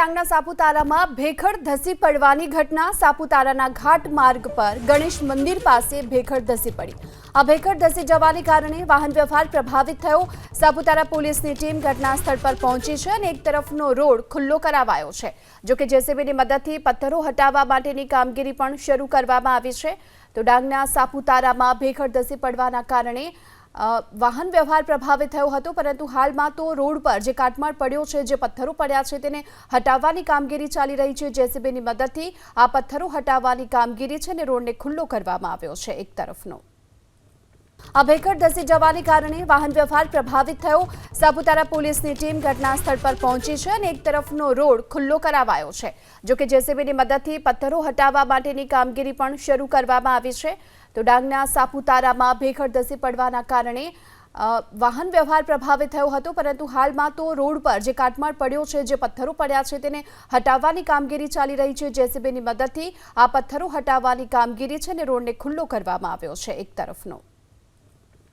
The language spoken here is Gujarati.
ડાંગના સાપુતારામાં ભેખડ ધસી પડવાની ઘટના સાપુતારાના ઘાટ માર્ગ પર ગણેશ મંદિર પાસે ભેખડ ધસી પડી. આ ભેખડ ધસી જવાને કારણે વાહન વ્યવહાર પ્રભાવિત થયો. સાપુતારા પોલીસની ટીમ ઘટના સ્થળ પર પહોંચી છે અને એક તરફનો રોડ ખુલ્લો કરાવાયો છે. જોકે જેસીબીની મદદથી પથ્થરો હટાવવા માટેની કામગીરી પણ શરૂ કરવામાં આવી છે. તો ડાંગના સાપુતારામાં ભેખડ ધસી પડવાના કારણે વાહન વ્યવહાર પ્રભાવિત થયો હતો, પરંતુ હાલમાં તો રોડ પર જે કાટમાળ પડ્યો છે, જે પથ્થરો પડ્યા છે, તેને હટાવવાની કામગીરી ચાલી રહી છે. જેસીબીની મદદથી આ પથ્થરો હટાવવાની કામગીરી છે અને રોડને ખુલ્લો કરવામાં આવ્યો છે, એક તરફનો. આ ભેખડ ધસી જવાને કારણે વાહન વ્યવહાર પ્રભાવિત થયો. સાપુતારા પોલીસની ટીમ ઘટના સ્થળ પર પહોંચી છે અને એક તરફનો રોડ ખુલ્લો કરાવાયો છે. જોકે જેસીબીની મદદથી પથ્થરો હટાવવા માટેની કામગીરી પણ શરૂ કરવામાં આવી છે. તો ડાંગના સાપુતારામાં ભેખડ ધસી પડવાના કારણે વાહન વ્યવહાર પ્રભાવિત થયો હતો, પરંતુ હાલમાં તો રોડ પર જે કાટમાળ પડ્યો છે, જે પથ્થરો પડ્યા છે, તેને હટાવવાની કામગીરી ચાલી રહી છે. જેસીબીની મદદથી આ પથ્થરો હટાવવાની કામગીરી છે અને રોડને ખુલ્લો કરવામાં આવ્યો છે એક તરફનો.